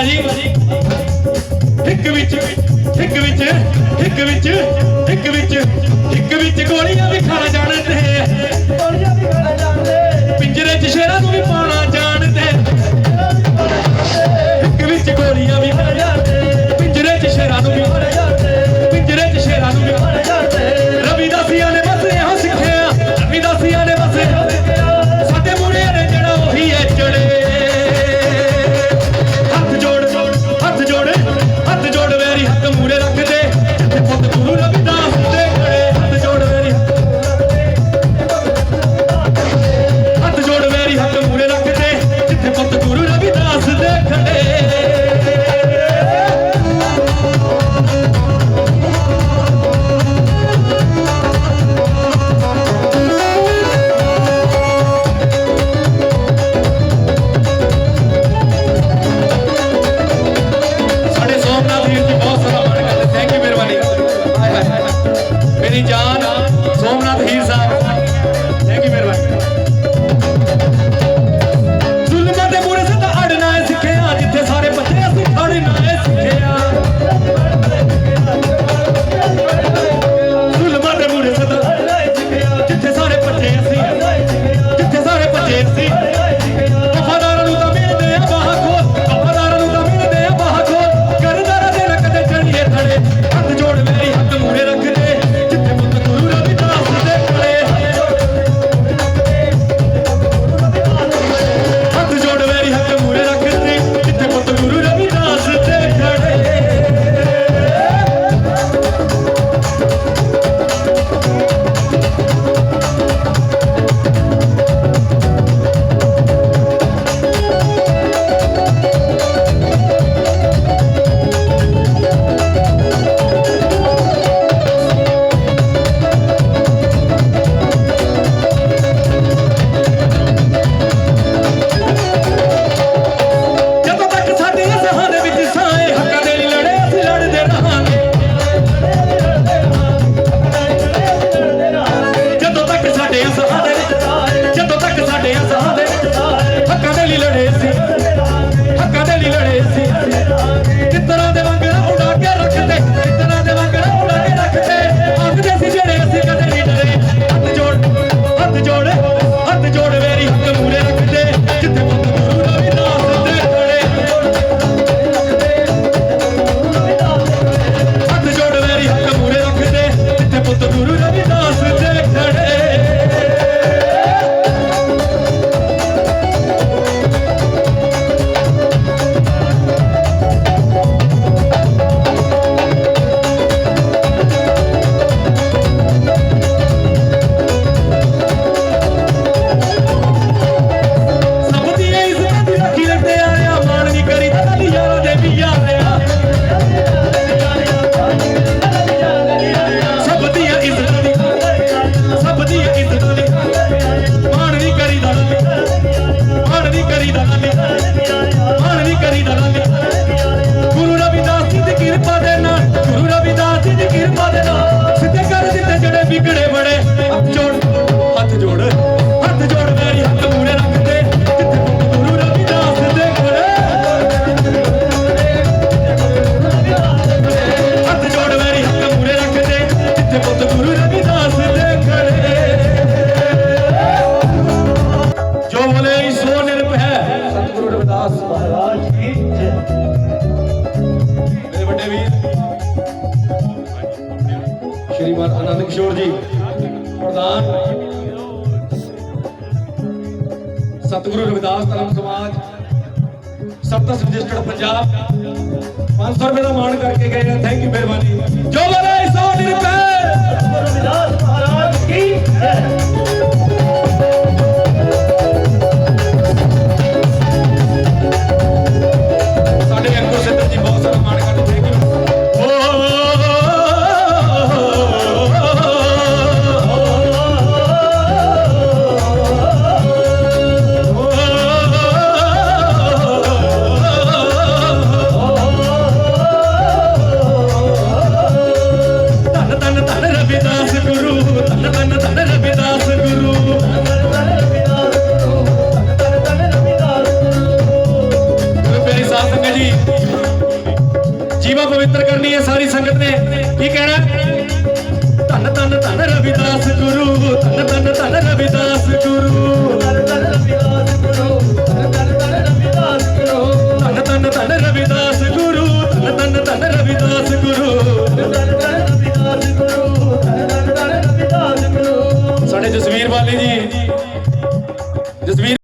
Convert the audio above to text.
ਭਾਜੀ। ਠਿੱਕ ਵਿੱਚ ਠਿੱਕ ਵਿੱਚ ਠਿੱਕ ਵਿੱਚ ਠਿੱਕ ਵਿੱਚ ਠਿੱਕ ਵਿੱਚ ਗੋਲੀਆਂ ਵੀ ਖਾ ਜਾਣ ਤੇ ਵਿਗੜੇ ਬੜੇ। ਹੱਥ ਜੋੜ ਹੱਥ ਜੋੜ। ਕਿਸ਼ੋਰ ਜੀ, ਪ੍ਰਧਾਨ। ਸਤਿਗੁਰੂ ਰਵਿਦਾਸ ਧਰਮ ਸਮਾਜ, ਸਤਸ ਰਜਿਸਟਰਡ ਪੰਜਾਬ। 500 ਰੁਪਏ ਦਾ ਮਾਣ ਕਰਕੇ ਗਏ ਥੈਂਕ ਯੂ ਮਿਹਰਬਾਨੀ। ਜੋ ਬੋਲੇ తన తన తన రవిదాసు